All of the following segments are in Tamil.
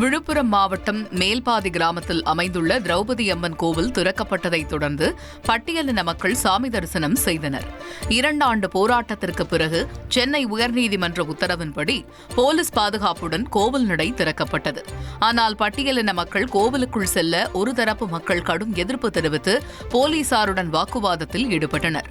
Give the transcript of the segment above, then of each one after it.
விழுப்புரம் மாவட்டம் மேல்பாதி கிராமத்தில் அமைந்துள்ள திரௌபதி அம்மன் கோவில் திறக்கப்பட்டதைத் தொடர்ந்து பட்டியலின மக்கள் சாமி தரிசனம் செய்தனர். இரண்டாண்டு போராட்டத்திற்கு பிறகு சென்னை உயர்நீதிமன்ற உத்தரவின்படி போலீஸ் பாதுகாப்புடன் கோவில் நடை திறக்கப்பட்டது. ஆனால் பட்டியலின மக்கள் கோவிலுக்குள் செல்ல ஒரு தரப்பு மக்கள் கடும் எதிர்ப்பு தெரிவித்து போலீசாருடன் வாக்குவாதத்தில் ஈடுபட்டனர்.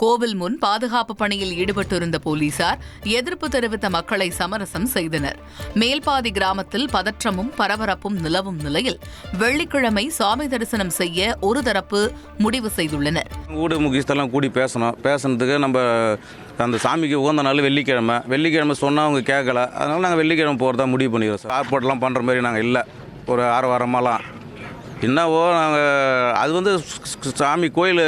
கோவில் முன் பாதுகாப்பு பணியில் ஈடுபட்டிருந்த போலீசார் எதிர்ப்பு தெரிவித்த மக்களை சமரசம் செய்தனர். மேல்பாதி கிராமத்தில் பதற்றமும் பரபரப்பும் நிலவும் நிலையில் வெள்ளிக்கிழமை சாமி தரிசனம் செய்ய ஒரு தரப்பு முடிவு செய்துள்ளனர். ஊடு முக்கியஸ்தெல்லாம் கூடி பேசணும். பேசுனதுக்கு நம்ம அந்த சாமிக்கு உகந்த நாள் வெள்ளிக்கிழமை. வெள்ளிக்கிழமை சொன்னால் அவங்க கேட்கல அதனால் நாங்கள் வெள்ளிக்கிழமை போகிறதா முடிவு பண்ணிக்கிறோம் சார். ஏர்போர்ட்லாம் பண்ணுற மாதிரி நாங்கள் இல்லை. ஒரு ஆறு வாரமாலாம். என்னவோ நாங்கள் அது வந்து சாமி கோயில்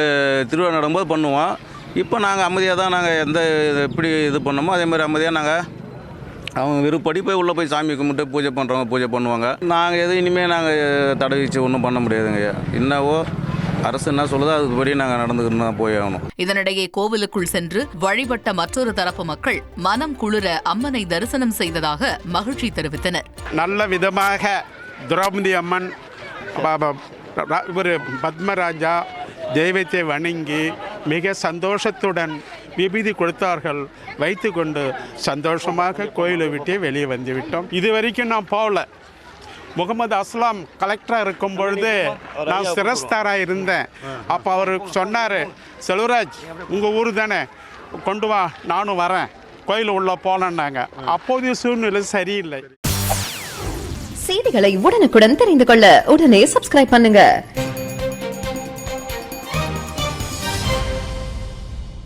திருவிழா நடக்கும்போது பண்ணுவோம். இப்போ நாங்கள் அமைதியாக தான் நாங்கள் எந்த இது எப்படி இது பண்ணோமோ அதே மாதிரி அமைதியாக நாங்கள் அவங்க விருப்பப்படி போய் உள்ளே போய் சாமி கும்பிட்டு பூஜை பண்ணுறவங்க பூஜை பண்ணுவாங்க. நாங்கள் எதுவும் இனிமேல் நாங்கள் தடை வச்சு ஒன்றும் பண்ண முடியாதுங்க. என்னவோ அரசு என்ன சொல்லுதோ அதுபடி நாங்கள் நடந்துக்கிட்டு தான் போய் ஆகணும். இதனிடையே கோவிலுக்குள் சென்று வழிபட்ட மற்றொரு தரப்பு மக்கள் மனம் குளிர அம்மனை தரிசனம் செய்ததாக மகிழ்ச்சி தெரிவித்தனர். நல்ல விதமாக திரௌபதி அம்மன் இவர் பத்மராஜா தெய்வத்தை வணங்கி மிக சந்தோஷத்துடன் விபூதி கொடுத்தார்கள். வைத்துக்கொண்டு சந்தோஷமாக கோயிலை விட்டு வெளியே வந்துவிட்டோம். இது வரைக்கும் நான் போகல. முகமது அஸ்லாம் கலெக்டராக இருக்கும் பொழுது நான் சிரஸ்தாராக இருந்தேன். அப்போ அவர் சொன்னார் செல்வராஜ் உங்கள் ஊர் தானே? கொண்டு வா நானும் வரேன். கோயில் உள்ள போனேன்னாங்க அப்போதைய சூழ்நிலை சரியில்லை. செய்திகளை உடனுக்குடன் தெரிந்து கொள்ள உடனே சப்ஸ்கிரைப் பண்ணுங்க.